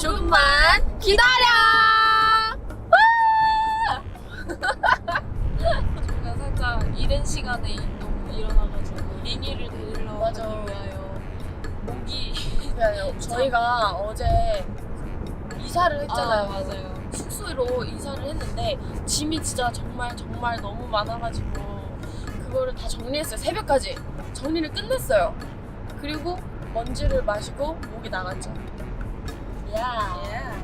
조금만 기다려. 제가 살짝 이른 시간에 너무 일어나가지고 링이를 데리러 맞아. 위하여 목이 미안해요. 저희가 어제 이사를 했잖아요. 아, 맞아요. 숙소로 이사를 했는데 짐이 진짜 정말 정말 너무 많아가지고 그거를 다 정리했어요. 새벽까지 정리를 끝냈어요. 그리고 먼지를 마시고 목이 나갔죠. Yeah. Yeah.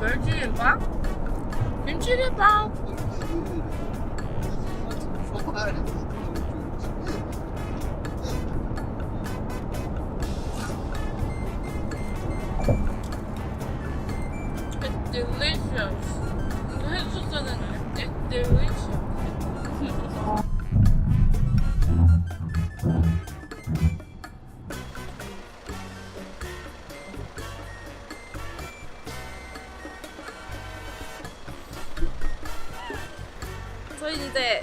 Möckelba. Kimchi-Lipa. It's delicious. 저희 이제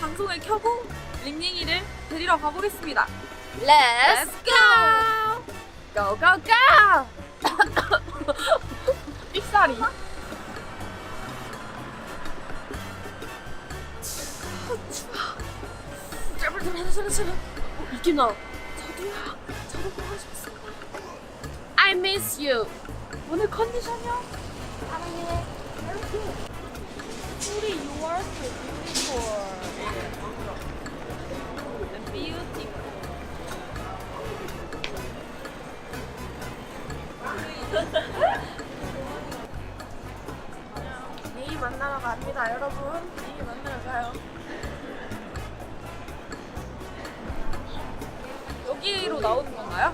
방송을 켜고 링링이를 데리러 가보겠습니다. Let's go! Go go go! 제발 제발. 어, 이게 나. 저도요. 저도 보고 싶습니다. I miss you. 오늘 컨디션이요? 사랑해. 우리 you are so beautiful. Beautiful. 만나러 갑니다, 여러분. 내일 만나러 가요. 여기로 나오는 건가요?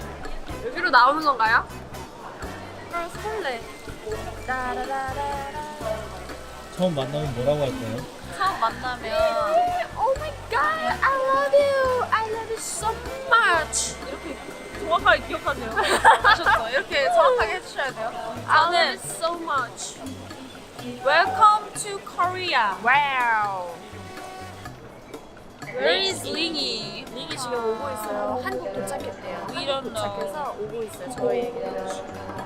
여기로 나오는 건가요? 아 설레. 처음 만나면 뭐라고 할까요? 처음 만나면 Oh my god, I love you. I love you so much. 이렇게 정확하게 기억하세요. 아셨죠? 이렇게 정확하게 해주셔야 돼요. I love you 저는 so much. Welcome to Korea. Wow. Where is Lingy? 링이 지금 오고 있어요. 한국 도착했대요. We don't 한국 도착해서 오고 있어요. 저희에게.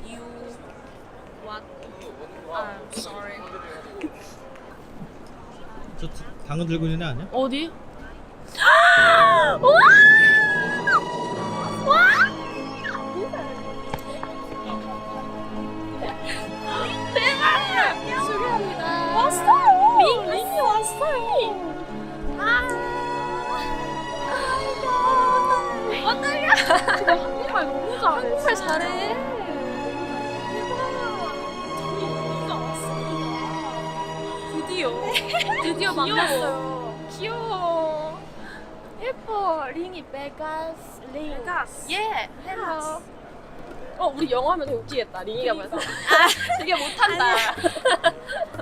What? I'm sorry. 저 당근 들고 있는 애 아니야? 어디? 대박! 축하합니다. 왔어요. 링, 링이 왔어요. 아, 어떡해. 한국말 너무 잘해. 한국말 잘해. 드디어 귀여워. 만났어요. 귀여워. 예뻐. 링이 베가스 링. 베가스. 예. 헬로. 어, 우리 영어 하면 되게 웃기겠다. 링이가 봐서. 아, 되게 못한다.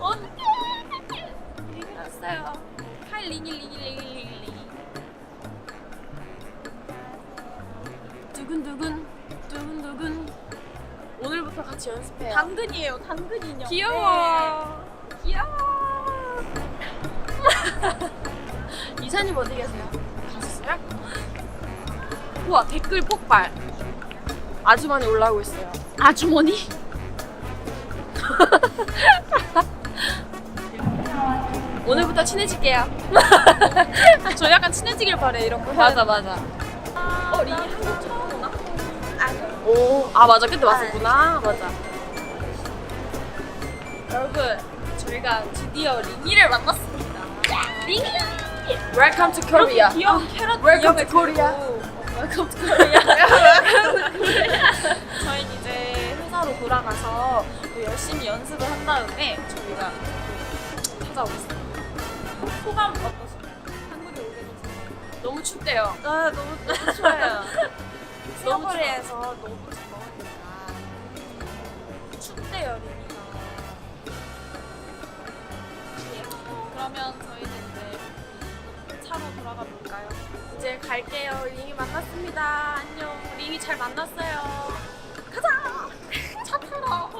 어떡해. 링이 왔어요. 칼 링이 링이 링이 링이 링이. 두근두근. 두근두근. 오늘부터 같이 연습해요. 당근이에요 당근 인형. 귀여워. 귀여워. 이사님 어디 계세요? 가셨어요? 우와 댓글 폭발. 아주 많이 올라오고 있어요. 아주머니? 오늘부터 친해질게요. 저 약간 친해지길 바래 이런 거. 맞아 맞아. 어 링이 한국 처음 오나? 오, 아 맞아 그때 왔었구나. 맞아. 여러분 저희가 드디어 링이를 만났습니다. 링이. Welcome to Korea. 귀여운 캐럿 Welcome to Korea. Welcome to Korea. 저희는 이제 회사로 돌아가서 또 열심히 연습을 한 다음에 저희가 찾아오겠습니다. 소감 어떠신가요? 한국에 오게 돼서? 너무 춥대요. 아 너무 너무. 너무 싱가포르에서 너무 더우니까 춥대요 리니 그러면 저희는 이제 차로 돌아가 볼까요? 이제 갈게요. 링이 만났습니다. 안녕. 링이 잘 만났어요. 가자. 차 타러.